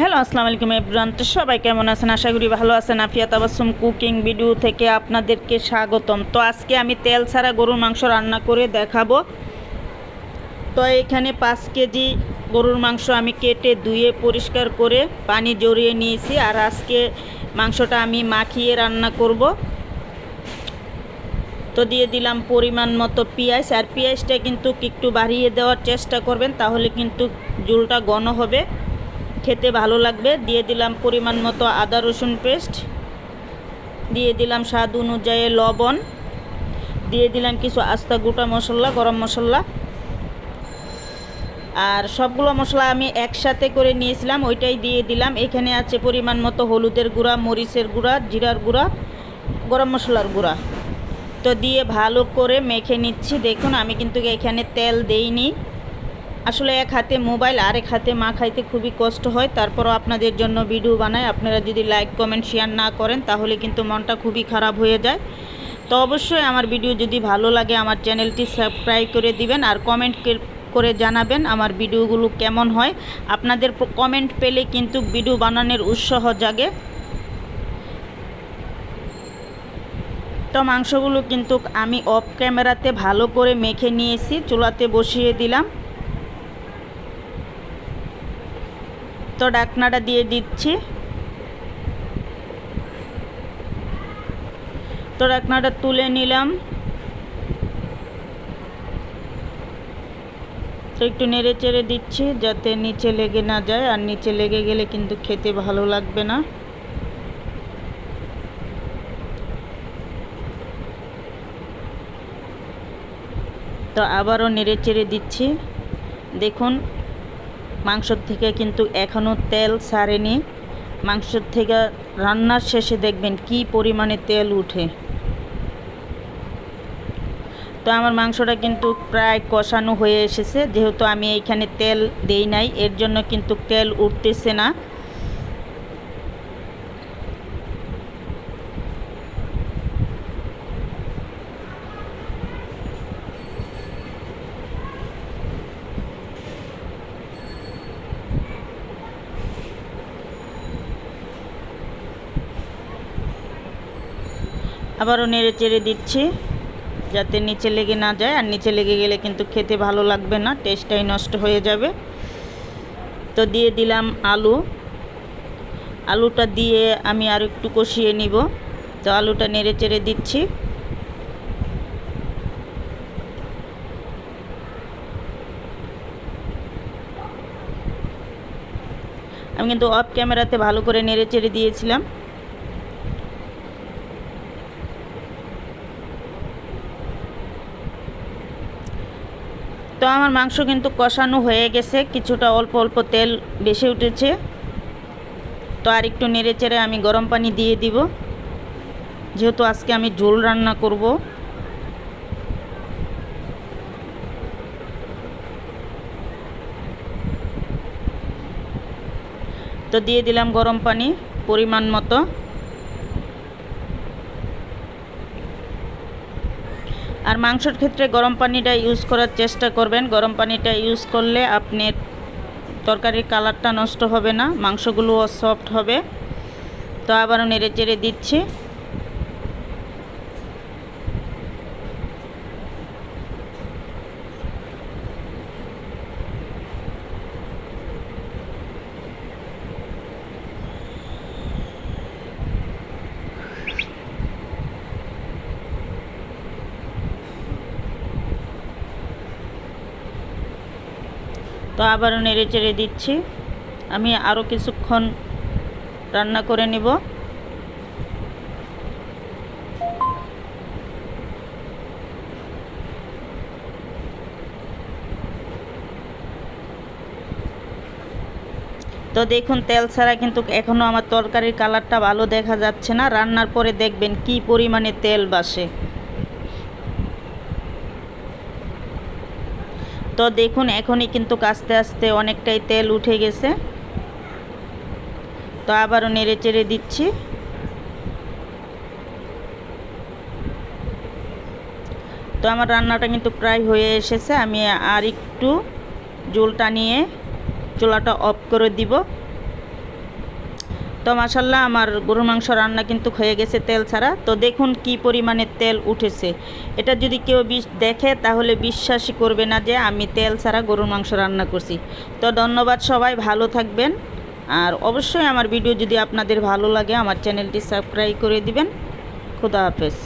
Hello আসসালামু আলাইকুম everyone তো সবাই কেমন আছেন? আশা করি ভালো আছেন। আফিয়া তাবাসুম কুকিং ভিডিও থেকে আপনাদেরকে স্বাগতম। তো আজকে আমি তেল ছাড়া গরুর মাংস রান্না করে দেখাবো। তো এখানে পাঁচ কেজি গরুর মাংস আমি কেটে ধুয়ে পরিষ্কার করে পানি জড়িয়ে নিয়েছি। আর আজকে মাংসটা আমি মাখিয়ে রান্না করব। তো দিয়ে দিলাম পরিমাণ মতো পেঁয়াজ। আর পেঁয়াজটা কিন্তু একটু বাড়িয়ে দেওয়ার চেষ্টা করবেন, তাহলে কিন্তু ঝুলটা ঘন হবে। খেতে ভালো লাগবে। দিয়ে দিলাম পরিমাণ মতো আদা রসুন পেস্ট। দিয়ে দিলাম স্বাদ অনুযায়ী লবণ। দিয়ে দিলাম কিছু আস্তা গোটা মশলা, গরম মশলা। আর সবগুলো মশলা আমি একসাথে করে নিয়েছিলাম, ওইটাই দিয়ে দিলাম। এখানে আছে পরিমাণ মতো হলুদের গুঁড়া, মরিচের গুঁড়া, জিরার গুঁড়া, গরম মশলার গুঁড়া। তো দিয়ে ভালো করে মেখে নিচ্ছি। দেখুন, আমি কিন্তু এখানে তেল দেইনি। আসলে এক হাতে মোবাইল আর এক হাতে মা খাইতে খুবই কষ্ট হয়। তারপরও আপনাদের জন্য ভিডিও বানাই। আপনারা যদি লাইক, কমেন্ট, শেয়ার না করেন, তাহলে কিন্তু মনটা খুবই খারাপ হয়ে যায়। তো অবশ্যই আমার ভিডিও যদি ভালো লাগে, আমার চ্যানেলটি সাবস্ক্রাইব করে দিবেন আর কমেন্ট করে জানাবেন আমার ভিডিওগুলো কেমন হয়। আপনাদের কমেন্ট পেলে কিন্তু ভিডিও বানানোর উৎসাহ জাগে। তো মাংসগুলো কিন্তু আমি অফ ক্যামেরাতে ভালো করে মেখে নিয়েছি, চুলাতে বসিয়ে দিলাম। তো ডাকনাটা দিয়ে দিচ্ছি। তো ডাকনাটা তুলে নিলাম। তো একটু নেড়ে চেড়ে দিচ্ছি যাতে নিচে লেগে না যায়, আর নিচে লেগে গেলে কিন্তু খেতে ভালো লাগবে না। তো আবারও নেড়ে চেড়ে দিচ্ছি। দেখুন মাংসর থেকে কিন্তু এখনও তেল ছাড়েনি। মাংসর থেকে রান্নার শেষে দেখবেন কি পরিমাণে তেল উঠে। তো আমার মাংসটা কিন্তু প্রায় কষানো হয়ে এসেছে। যেহেতু আমি এইখানে তেল দেই নাই, এর জন্য কিন্তু তেল উঠতেছে না। আবারও নেড়ে চেড়ে দিচ্ছি, যাতে নিচে লেগে না যায়। আর নিচে লেগে গেলে কিন্তু খেতে ভালো লাগবে না, টেস্টটাই নষ্ট হয়ে যাবে। তো দিয়ে দিলাম আলু। আলুটা দিয়ে আমি আর একটু কষিয়ে নিব। তো আলুটা নেড়ে চেড়ে দিচ্ছি। আমি কিন্তু অফ ক্যামেরাতে ভালো করে নেড়ে চেড়ে দিয়েছিলাম। তো আমার মাংস কিন্তু কষানো হয়ে গেছে, কিছুটা অল্প অল্প তেল বেশি উঠেছে। তো আর একটু নেড়ে চেড়ে আমি গরম পানি দিয়ে দিব। যেহেতু আজকে আমি ঝোল রান্না করব। তো দিয়ে দিলাম গরম পানি পরিমাণ মতো। আর মাংসর ক্ষেত্রে গরম পানিটা ইউজ করার চেষ্টা করবেন। গরম পানিটা ইউজ করলে আপনি তরকারির কালারটা নষ্ট হবে না, মাংসগুলোও সফট হবে। তো আবারও নেড়ে চেড়ে দিচ্ছি। তো আবারও নেড়ে চেড়ে দিচ্ছি। আমি আরও কিছুক্ষণ রান্না করে নেব। তো দেখুন, তেল ছাড়া কিন্তু এখনও আমার তরকারির কালারটা ভালো দেখা যাচ্ছে না। রান্নার পরে দেখবেন কি পরিমাণে তেল বাসে। তো দেখুন, এখনই কিন্তু আস্তে আস্তে অনেকটাই তেল উঠে গেছে। তো আবারও নেড়ে চেড়ে দিচ্ছি। তো আমার রান্নাটা কিন্তু প্রায় হয়ে এসেছে। আমি আর একটু জোলটা নিয়ে চুলাটা অফ করে দিব। তো মাসাল্লাহ আমার গরুর মাংস রান্না কিন্তু হয়ে গেছে তেল ছাড়া। তো দেখুন কি পরিমাণে তেল উঠেছে। এটা যদি কেউ বিশ দেখে তাহলে বিশ্বাসই করবে না যে আমি তেল ছাড়া গরুর মাংস রান্না করছি। তো ধন্যবাদ সবাই, ভালো থাকবেন। আর অবশ্যই আমার ভিডিও যদি আপনাদের ভালো লাগে, আমার চ্যানেলটি সাবস্ক্রাইব করে দিবেন। খুদা হাফেজ।